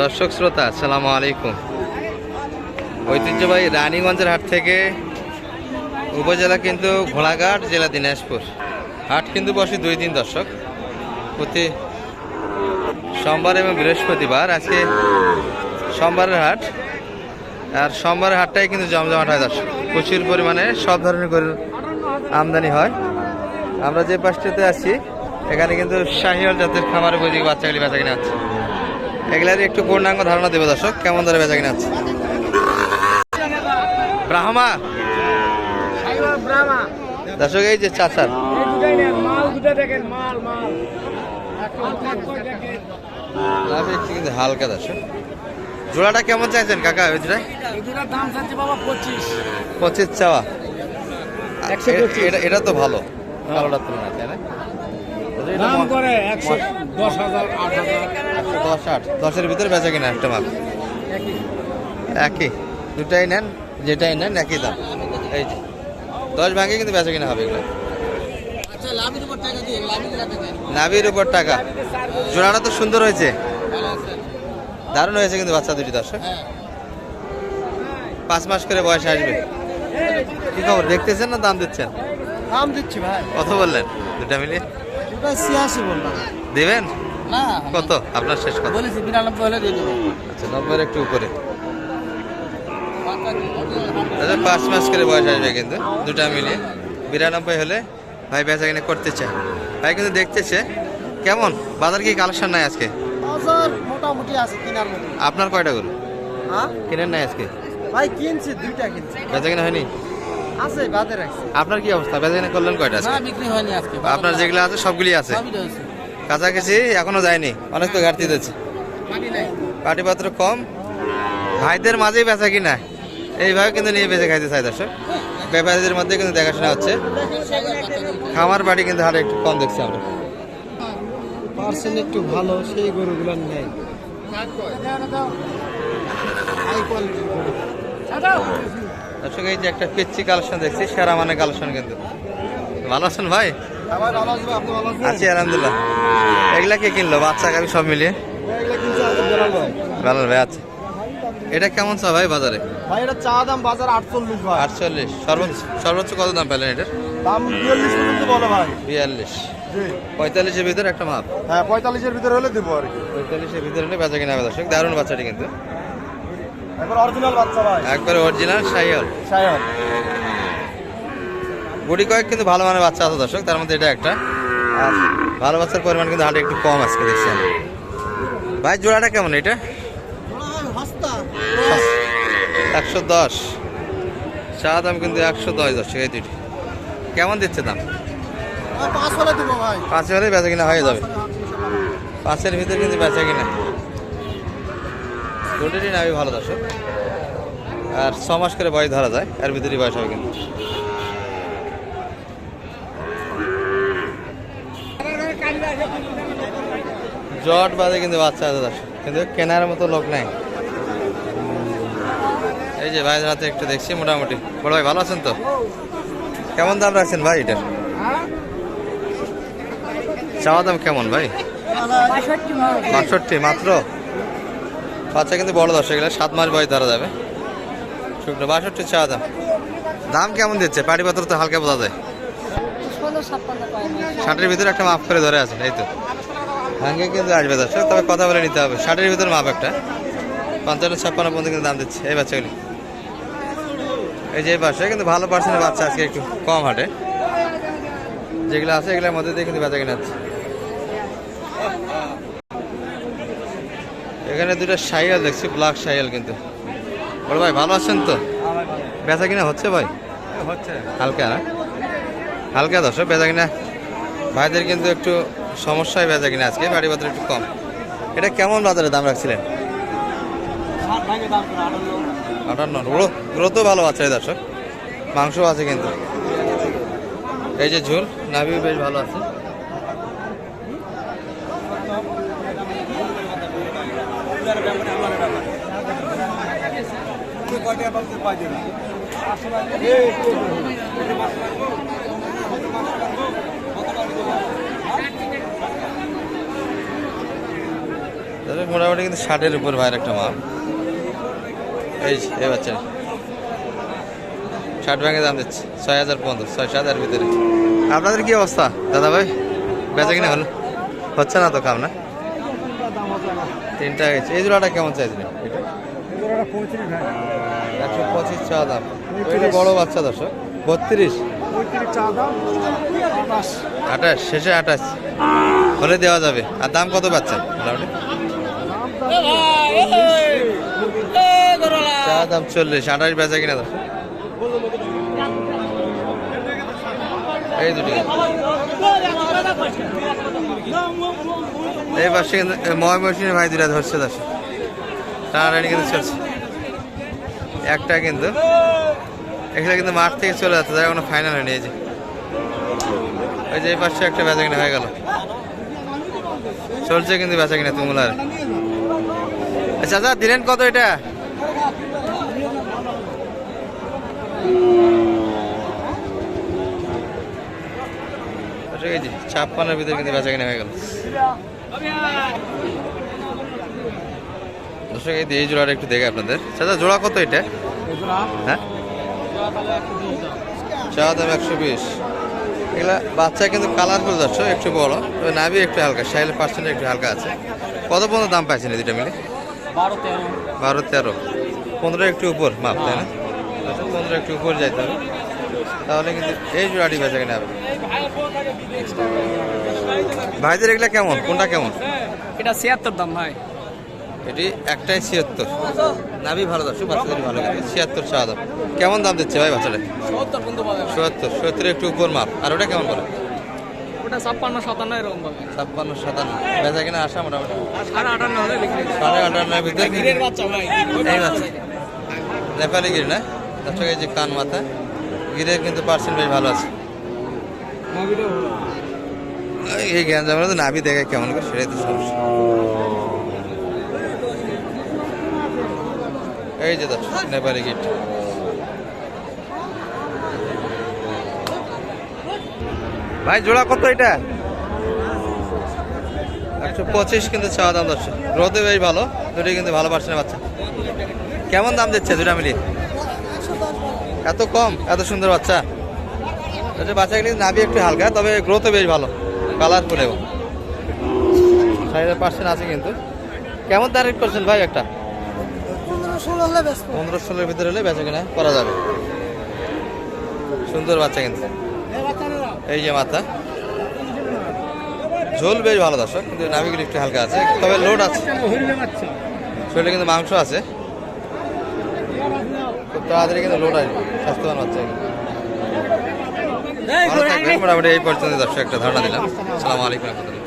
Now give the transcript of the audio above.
দর্শক শ্রোতা, আসসালামু আলাইকুম। ঐতিহ্যবাহী রানীগঞ্জের হাট থেকে উপজেলা কিন্তু ঘোড়াঘাট, জেলা দিনাজপুর। হাট কিন্তু বসে দুই দিন দর্শক। প্রতি সোমবার এবং বৃহস্পতিবার আজকে সোমবারের হাট। আর সোমবারের হাটটাই কিন্তু জমজমাট হয় দর্শক। প্রচুর পরিমাণে সব ধরনের গরুর আমদানি হয়। আমরা যে পাশটাতে আছি, এখানে কিন্তু শাহিওয়াল জাতের খামার উপযোগী বাচ্চাগুলি বেচা কিনা আছে এগুলারই একটু পূর্ণাঙ্গ ধারণা দেবে দর্শক। কেমন ধরে বেচা কিনা আছে ব্রাহ্মা? দর্শক এই যে চাচার। হালকা দর্শক। জোড়াটা কেমন চাইছেন কাকা ওই জোড়ায়? দাম চাচ্ছে বাবা পঁচিশ। পঁচিশ চাওয়া এটা এটা তো ভালো কালোটার তুলনায় তাই না? দশ হাজার আট হাজার। একশো দশ আট। দশের ভিতরে বেচা কিনা একটা মাল? একই। দুটাই নেন যেটাই নেন একই দাম। এই যে। দশ ভাঙে কিন্তু বেচা কিনা হবে এগুলো। আচ্ছা লাভের উপর টাকা নাভির উপর জোড়াটা তো সুন্দর হয়েছে। দারুণ হয়েছে কিন্তু বাচ্চা দুটি দর্শক। হ্যাঁ। পাঁচ মাস করে বয়স আসবে। কি খবর? দেখতেছেন না দাম দিচ্ছেন? দাম দিচ্ছি ভাই। কত বললেন। দুটা মিলিয়ে। ছিয়াশি বললাম। দিবেন? না কত? আপনার শেষ কথা বলেছি বিরানব্বই হলে দিয়ে দেবো। আচ্ছা নব্বইয়ের একটু উপরে। আচ্ছা পাঁচ মাস করে বয়স আসবে কিন্তু দুটা মিলিয়ে। বিরানব্বই হলে ভাই বেচা কিনে করতে চায়। ভাই কিন্তু দেখতেছে কেমন? বাজার কি কালেকশন নাই আজকে? মোটামুটি আছে কেনার মতো। আপনার কয়টা গরু? হ্যাঁ? কিনেন নাই আজকে? ভাই কিনছি দুইটা কিনছি। বেচা কিনা হয়নি? আছে বাদে রাখছি। আপনার কি অবস্থা? বেচা কিনা করলেন কয়টা আছে বিক্রি হয়নি আজকে। আপনার যেগুলো আছে সবগুলি আছে? কাছাকাছি এখনও যায়নি। অনেক তো ঘাটতি দিচ্ছে নাই কম। ভাইদের মাঝেই বেচা কিনা। এইভাবে কিন্তু নিয়ে বেঁচে খাইতে চাই দর্শক। ব্যাপারীদের মধ্যে কিন্তু দেখাশোনা হচ্ছে। খামার বাড়ি কিন্তু হারে একটু কম দেখছি আমরা। পার্সেন্ট একটু ভালো সেই গরুগুলো নেই। দর্শক এই যে একটা পিচ্ছি কালেকশন দেখছি সেরা মানে কালেকশন কিন্তু। ভালো আছেন ভাই? আছি আলহামদুলিল্লাহ। এগুলা কে কিনলো? বাচ্চা গাবি সব মিলিয়ে? ভাই। ভালো ভাই আছে এটা কেমন চা ভাই বাজারে? ভাই এটা চা দাম বাজার আটচল্লিশ ভাই। আটচল্লিশ। সর্বোচ্চ সর্বোচ্চ কত দাম পেলেন এটার? দাম বিয়াল্লিশ পর্যন্ত বলে ভাই। বিয়াল্লিশ। পঁয়তাল্লিশের ভিতরে একটা মাপ? হ্যাঁ পঁয়তাল্লিশের ভিতরে হলে দেবো আর কি। পঁয়তাল্লিশের ভিতরে হলে বেচা কিনা হবে দর্শক। দারুণ বাচ্চাটি কিন্তু। এবার অরিজিনাল বাচ্চা ভাই। একবারে অরিজিনাল সাইয়াল গুড়ি কয়েক কিন্তু ভালো মানের বাচ্চা আছে দর্শক, তার মধ্যে এটা একটা। আর ভালো বাচ্চার পরিমাণ কিন্তু হাটে একটু কম আজকে দেখছি আমি ভাই, জোড়াটা কেমন এটা? একশো দশ। চা দাম কিন্তু একশো দশ দর্শক, এই দুটি কেমন দিচ্ছে দাম? পাঁচ হলে দেবো পাঁচ হলে বেচা কিনা হয়ে যাবে। পাঁচের ভিতরে কিন্তু বেচা কিনা। দুটোরই নামই ভালো দর্শক। আর ছ মাস করে বয়স ধরা যায়, এর ভিতরেই বয়স হবে কিন্তু। জট বাজে কিন্তু বাচ্চা আছে কিন্তু কেনার মতো লোক নাই। এই যে ভাইয়ের হাতে একটু দেখছি মোটামুটি। বড় ভাই ভালো আছেন তো? কেমন দাম রাখছেন ভাই এটার চাওয়া দাম কেমন ভাই? বাষট্টি মাত্র? বাচ্চা কিন্তু বড় দশ এগুলো সাত মাস বয়স ধরা যাবে। শুকনো বাষট্টি চাওয়া দাম। দাম কেমন দিচ্ছে? পাটি পাত্র তো হালকা বোঝা যায়। ষাটের ভিতরে একটা মাপ করে ধরে আছে এই তো। ভাঙ্গে কিন্তু আসবে দর্শক তবে কথা বলে নিতে হবে। ষাটের ভিতরে মাপ একটা। পঞ্চান্ন ছাপ্পান্ন পর্যন্ত কিন্তু দাম দিচ্ছে এই বাচ্চাগুলি। এই যে পাশে কিন্তু ভালো পার্সেন্টের বাচ্চা আজকে একটু কম হাটে। যেগুলো আছে এগুলোর মধ্যে দিয়ে কিন্তু বেচা কিনা হচ্ছে। এখানে দুটো সাইকেল দেখছি ব্ল্যাক সাইকেল কিন্তু। বড় ভাই ভালো আছেন তো? বেচা কিনা হচ্ছে ভাই? হচ্ছে। হালকা না? হালকা দর্শক বেচা কিনা। ভাইদের কিন্তু একটু সমস্যায় বেচা কিনা আজকে বাড়ি বাজার একটু কম। এটা কেমন বাজারে দাম রাখছিলেন? আটান্ন। আটান্ন গ্রো গ্রোথও ভালো আছে দর্শক। মাংসও আছে কিন্তু। এই যে ঝোল, নাভিও বেশ ভালো আছে বলতে পাই না তাহলে মোটামুটি কিন্তু ষাটের উপর ভাইয়ের একটা মাপ এই এই বাচ্চা। ষাট ব্যাঙ্গে দাম দিচ্ছে ছয় হাজার পর্যন্ত ছয় সাত হাজার ভিতরে। আপনাদের কি অবস্থা দাদা ভাই বেচা কিনা হলো? হচ্ছে না তো কাম না? তিনটা গেছে এই জোড়াটা কেমন চাইছিলেন এটা? একশো পঁচিশ চা দাম। ওইটা বড় বাচ্চা দর্শক বত্রিশ। আঠাশ শেষে আঠাশ। হলে দেওয়া যাবে। আর দাম কত পাচ্ছেন মোটামুটি? চা দাম চল্লিশ, আঠাশ বেচা কিনা দর্শক এই দুটি। এই পাশে কিন্তু ময়মনসিংহের ভাই দুটা ধরছে দর্শক টানাটানি কিন্তু চলছে। একটা কিন্তু এখানে কিন্তু মাঠ থেকে চলে যাচ্ছে তাই কোনো ফাইনাল হয়নি, এই যে। ওই যে এই পাশে একটা বেচা কিনা হয়ে গেল। চলছে কিন্তু বেচা কিনা তুমুলার আচ্ছা দাদা দিলেন কত এটা? এই ছাপ্পান্নের ভিতরে কিন্তু বেচা কিনা হয়ে গেল। দর্শক, এই জোড়াটা একটু দেখে আপনাদের। চাচা, জোড়া কত এটা? হ্যাঁ? চা দাম একশো বিশ। এগুলা বাচ্চা কিন্তু কালারফুল যাচ্ছ, একটু বড়। তবে নাভি একটু হালকা সাইলের পার্সেন্ট একটু হালকা আছে। কত পর্যন্ত দাম পাইছেন এই দুটা মিলে? বারো তেরো। পনেরো একটু উপর মাপ তাই না? আচ্ছা পনেরো একটু উপর যাইতে হবে। তাহলে কিন্তু এই জোড়াটি বেচা কিনা হবে। ভাইদের এগুলা কেমন? কোনটা কেমন? এটা ছিয়াত্তর দাম ভাই। এটি একটাই ছিয়াত্তর। নাভি ভালো দর্শক বাচ্চাদের ভালো লাগে ছিয়াত্তর চা দাম কেমন দাম দিচ্ছে ভাই বাচ্চাটা? সত্তর সত্তর সত্তর একটু উপর মাপ। আর ওটা কেমন করে ওটা ছাপ্পান্ন সাতান্ন এরকম পাবে। ছাপ্পান্ন সাতান্ন। বেচা কিনা আসা মোটামুটি। সাড়ে আটান্ন হলে বিক্রি সাড়ে আটান্নের ভিতরে গিরের বাচ্চা ভাই। এই বাচ্চা। নেপালি গির না? দর্শক এই যে কান মাথা। গিরের কিন্তু পার্সেন্ট বেশ ভালো আছে। এই- এই জ্ঞান জামানো তো নাভি দেখে কেমন করে সেটাই তো সমস্যা। এই যে দর্শক নেপালি গিট ভাই, জোড়া কত এটা? একশো পঁচিশ কিন্তু চাওয়া দাম দর্শক রোদে বেশ ভালো দুটি কিন্তু ভালো পার্সেন্ট বাচ্চা। কেমন দাম দিচ্ছে দুটা মিলিয়ে? এত কম, এত সুন্দর বাচ্চা। বাচ্চা কিন্তু নাভি একটু হালকা, তবে গ্রোথও বেশ ভালো কালারফুল এবং সাইডের পার্সেন্ট আছে কিন্তু। কেমন তারিখ করছেন ভাই একটা? পনেরো ষোলোর ভিতরে হলে বেচা কিনা, করা যাবে। সুন্দর বাচ্চা কিন্তু। এই যে মাথা। ঝোল বেশ ভালো দর্শক কিন্তু নাভিগুলি একটু হালকা আছে তবে লোড আছে। শরীরে কিন্তু মাংস আছে। খুব তাড়াতাড়ি কিন্তু লোড আসবে স্বাস্থ্যবান বাচ্চা থাকবেন মোটামুটি এই পর্যন্ত দর্শক একটা ধারণা দিলাম। আসসালামু আলাইকুম রহমতুল্লাহ।